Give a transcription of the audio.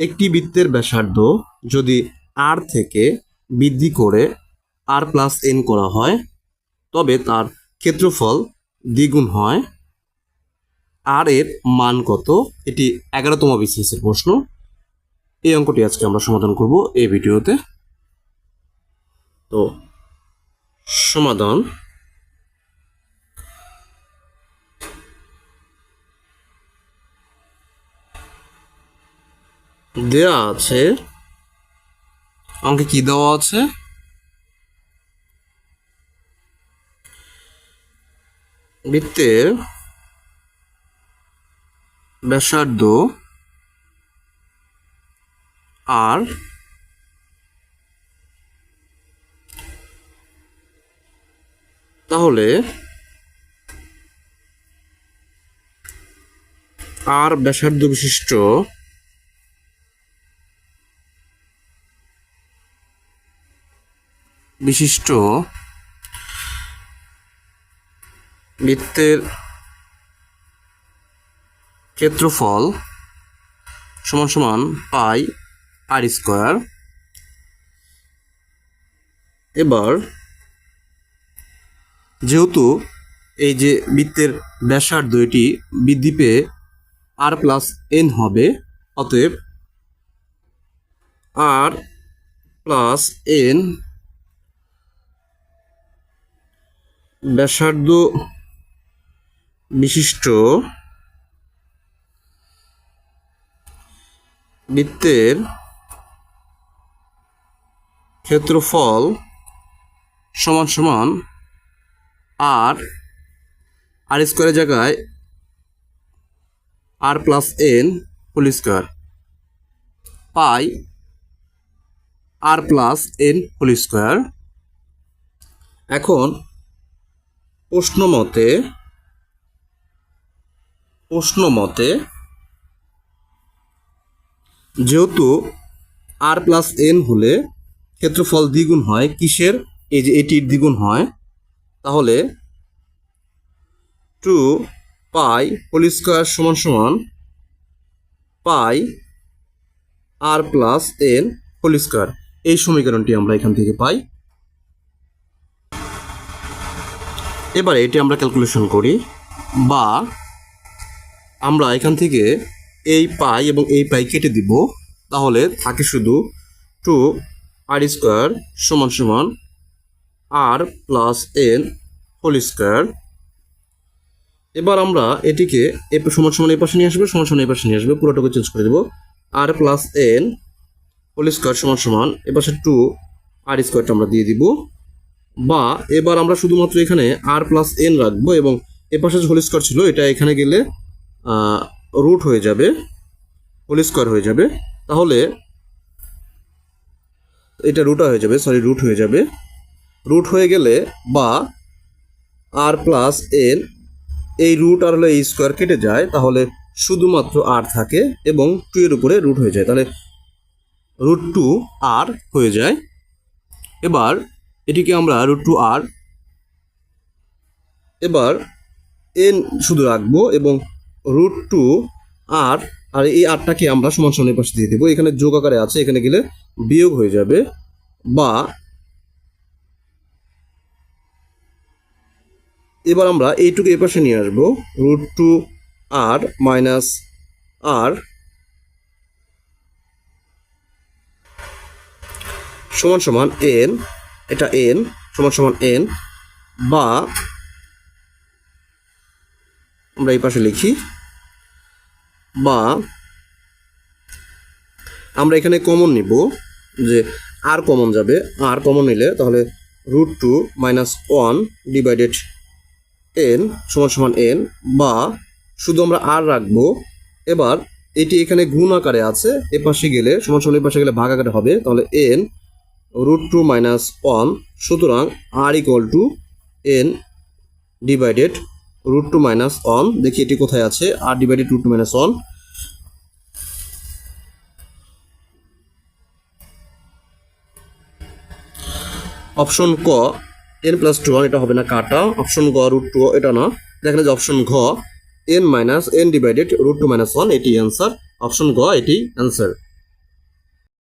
একটি বৃত্তের ব্যাসার্ধ যদি আর থেকে বৃদ্ধি করে আর প্লাস এন করা হয়, তবে তার ক্ষেত্রফল দ্বিগুণ হয়। আর এর মান কত? এটি এগারোতম বিসিএসের প্রশ্ন। এই অঙ্কটি আজকে আমরা সমাধান করব এই ভিডিওতে। তো, সমাধান। দেয়া আছে। অঙ্কে কি দেওয়া আছে? বৃত্তের ব্যাসার্ধ আর তাহলে আর ব্যাসার্ধ বিশিষ্ট বিশিষ্ট বৃত্তের ক্ষেত্রফল সমান সমান পাই আর স্কোয়ার। এবার, যেহেতু এই যে বৃত্তের ব্যাসার্ধ এটি বৃদ্ধি পেয়ে আর প্লাস এন হবে, অতএব আর প্লাস এন ব্যাসার্ধ বিশিষ্ট বৃত্তের ক্ষেত্রফল সমান সমান আর আর স্কোয়ারের জায়গায় R plus n whole square pi R plus n whole square এখন প্রশ্ন মতে প্রশ্ন মতে যেহেতু আর প্লাস এন হলে ক্ষেত্রফল দ্বিগুণ হয়, কিসের? এই যে এটির দ্বিগুণ হয়, তাহলে টু পাই হোল স্কোয়ার সমান সমান pi R plus n whole square এই সমীকরণটি আমরা এখান থেকে পাই। এবারে এটি আমরা ক্যালকুলেশন করি বা আমরা এখান থেকে এই পাই এবং এই পাই কেটে দিব। তাহলে থাকে শুধু টু আর স্কোয়ার সমান সমান R plus n whole square. এবার আমরা এটিকে এ সমান সমান এই পাশে নিয়ে আসবে, সমান সমান এই পাশে নিয়ে আসবে, পুরোটাকে চেঞ্জ করে দেবো। R plus n whole square সমান সমান এ পাশে টু আর স্কোয়ারটা আমরা দিয়ে দিব। বা এবার আমরা শুধুমাত্র এখানে আর প্লাস এন রাখব এবং এ পাশে যে হোল স্কোয়ার ছিল, এটা এখানে গেলে রুট হয়ে যাবে হোল স্কোয়ার হয়ে যাবে। তাহলে এটা রুটা হয়ে যাবে সরি রুট হয়ে যাবে। রুট হয়ে গেলে বা আর প্লাস এন এই রুট আর হলে এই স্কোয়ার কেটে যায়, তাহলে শুধুমাত্র আর থাকে এবং টু এর উপরে রুট হয়ে যায়। তাহলে রুট টু আর হয়ে যায়। এবার এটিকে আমরা রুট টু আর এবার এন শুধু রাখব এবং রুট টু আর আর এই আটটাকে আমরা সমান সমান পাশে দিয়ে দেবো। এখানে যোগ আকারে আছে, এখানে গেলে বিয়োগ হয়ে যাবে বা এবার আমরা এইটুকু এ পাশে নিয়ে আসব। Root two R minus R সমান সমান এন এটা এন, সমান সমান এন, বা আমরা এই পাশে লিখি, বা আমরা এখানে কমন নিব, যে আর কমন যাবে আর কমন নিলে তাহলে root two minus one divided n সমান সমান এন বা শুধু আমরা আর রাখব, এবার এটি এখানে গুণ আকারে আছে, এ পাশে গেলে, সমান সমান এ পাশে গেলে ভাগ আকারে হবে, তাহলে n root two minus one সুতরাং R equal to n divided root two minus one দেখি এটি কোথায় আছে R divided root two minus one option ক এন প্লাস টু ওয়ান এটা হবে না কাটা অপশন গ রুট টু এটা না। দেখেন যে অপশন ঘ n minus n divided root two minus one এটি অ্যান্সার অপশন গ এটি অ্যান্সার